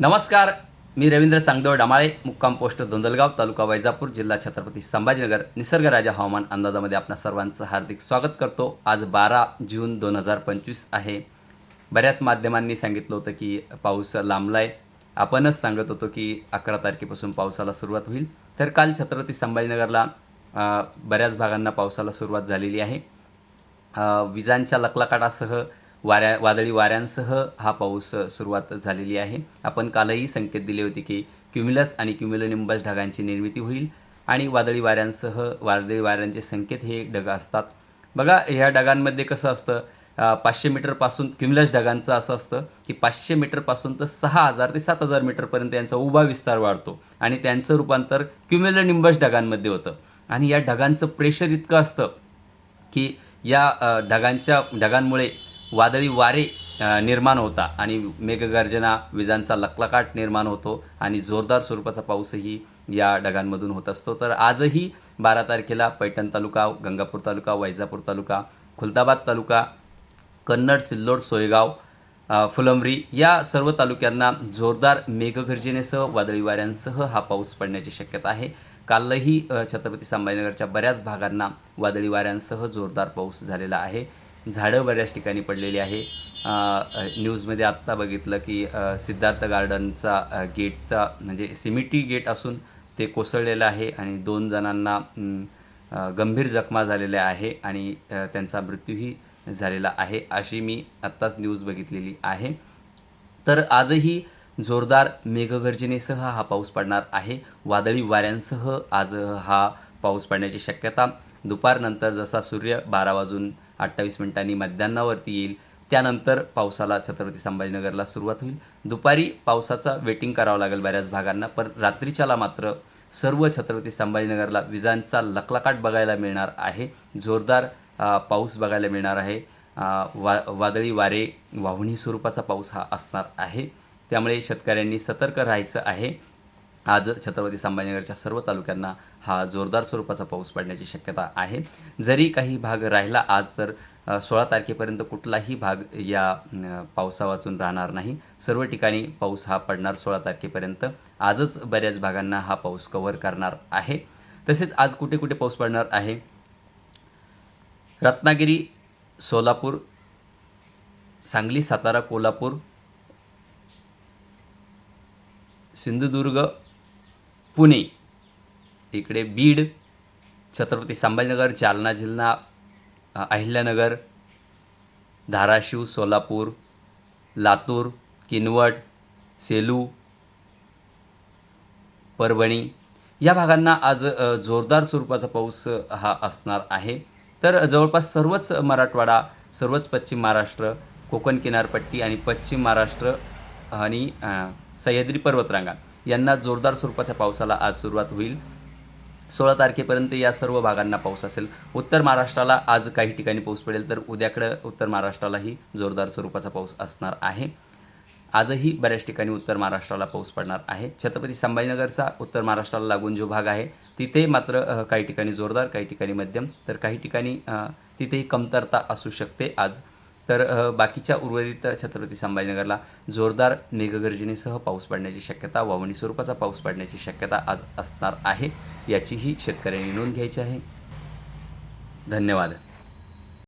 नमस्कार मी रवींद्र चांगदेव डमाळे मुक्काम पोस्ट दोंदलगाव तालुका वैजापूर जिल्हा छत्रपती संभाजीनगर निसर्गराजा हवामान अंदाजामध्ये आपणा सर्वांचं हार्दिक स्वागत करतो. आज बारा जून दोन हजार पंचवीस आहे. बऱ्याच माध्यमांनी सांगितलं होतं की पाऊस लांबला आहे आपणच सांगत होतो की अकरा तारखेपासून पावसाला सुरुवात होईल. तर काल छत्रपती संभाजीनगरला बऱ्याच भागांना पावसाला सुरुवात झालेली आहे. विजांच्या लकलकाटासह वाऱ्या वादळी वाऱ्यांसह हा पाऊस सुरुवात झालेली आहे. आपण कालही संकेत दिले होते की क्युम्युलस आणि क्युम्युलोनिंबस ढगांची निर्मिती होईल आणि वादळी वाऱ्यांसह वादळी वाऱ्यांचे संकेत हे ढग असतात. बघा ह्या ढगांमध्ये कसं असतं? पाचशे मीटरपासून क्युम्युलस ढगांचं असं असतं की पाचशे मीटरपासून तर सहा हजार ते सात हजार मीटरपर्यंत यांचा उभा विस्तार वाढतो आणि त्यांचं रूपांतर क्युम्युलोनिंबस ढगांमध्ये होतं. आणि या ढगांचं प्रेशर इतकं असतं की या ढगांच्या ढगांमुळे वादळी वारे निर्माण होता आणि मेघगर्जना विजांचा लकलकाट निर्माण होतो आणि जोरदार स्वरूपाचा पाऊसही या ढगांमधून होत असतो. तर आजही बारा तारखेला पैठण तालुका गंगापूर तालुका वैजापूर तालुका खुलताबाद तालुका कन्नड सिल्लोड सोयगाव फुलंबरी फुलंब्री या सर्व तालुक्यांना जोरदार मेघगर्जनेसह वादळी वाऱ्यांसह हा पाऊस पडण्याची शक्यता आहे. कालही छत्रपती संभाजीनगरच्या बऱ्याच भागांना वादळी वाऱ्यांसह जोरदार पाऊस झालेला आहे. झाडं बऱ्याच ठिकाणी पडलेली आहे. न्यूजमध्ये आत्ता बघितलं की सिद्धार्थ गार्डनचा गेटचा म्हणजे सिमिटी गेट असून ते कोसळलेलं आहे आणि दोन जणांना गंभीर जखमा झालेल्या आहे आणि त्यांचा मृत्यूही झालेला आहे अशी मी आत्ताच न्यूज बघितलेली आहे. तर आजही जोरदार मेघगर्जनेसह हा पाऊस पडणार आहे. वादळी वाऱ्यांसह आज हा पाऊस पडण्याची शक्यता. दुपारनंतर जसा सूर्य बारा वाजून अठ्ठावीस मिनिटांनी मध्यान्नावरती येईल. त्यानंतर पावसाला छत्रपती संभाजीनगरला सुरुवात होईल. दुपारी पावसाचा वेटिंग करावं लागेल बऱ्याच भागांना पण रात्रीच्याला मात्र सर्व छत्रपती संभाजीनगरला विजांचा लकलकाट बघायला मिळणार आहे. जोरदार पाऊस बघायला मिळणार आहे. वा वादळी वारे वाहुणी स्वरूपाचा पाऊस हा असणार आहे. त्यामुळे शेतकऱ्यांनी सतर्क राहायचं आहे. आज छत्रपती संभाजीनगरच्या सर्व तालुक्यांना हा जोरदार स्वरूपाचा पाऊस पडण्याची शक्यता आहे. जरी काही भाग राहिला आज तर सोळा तारखेपर्यंत कुठलाही भाग या पावसावाचून राहणार नाही. सर्व ठिकाणी पाऊस हा पडणार सोळा तारखेपर्यंत. आजच बऱ्याच भागांना हा पाऊस कव्हर करणार आहे. तसेच आज कुठे कुठे पाऊस पडणार आहे? रत्नागिरी सोलापूर सांगली सातारा कोल्हापूर सिंधुदुर्ग पुणे. इकडे बीड छत्रपती संभाजीनगर जालना जिल्हा अहिल्यानगर धाराशिव सोलापूर लातूर किनवट सेलू परभणी या भागांना आज जोरदार स्वरूपाचा पाऊस हा असणार आहे. तर जवळपास सर्वच मराठवाडा सर्वच पश्चिम महाराष्ट्र कोकण किनारपट्टी आणि पश्चिम महाराष्ट्र आणि सह्याद्री पर्वतरांगा यांना जोरदार स्वरूपाच्या पावसाला आज सुरुवात होईल. सोळा तारखेपर्यंत या सर्व भागांना पाऊस असेल. उत्तर महाराष्ट्राला आज काही ठिकाणी पाऊस पडेल तर उद्याकडं उत्तर महाराष्ट्रालाही जोरदार स्वरूपाचा पाऊस असणार आहे. आजही बऱ्याच ठिकाणी उत्तर महाराष्ट्राला पाऊस पडणार आहे. छत्रपती संभाजीनगरचा उत्तर महाराष्ट्राला लागून जो भाग आहे तिथे मात्र काही ठिकाणी जोरदार काही ठिकाणी मध्यम तर काही ठिकाणी तिथेही कमतरता असू शकते. आज तर बाकीच्या उर्वरित छत्रपती संभाजीनगरला जोरदार मेघगर्जनेसह पाऊस पडण्याची शक्यता वावणी स्वरूपाचा पाऊस पडण्याची शक्यता आज असणार आहे याचीही शेतकऱ्यांनी नोंद घ्यायची आहे. धन्यवाद.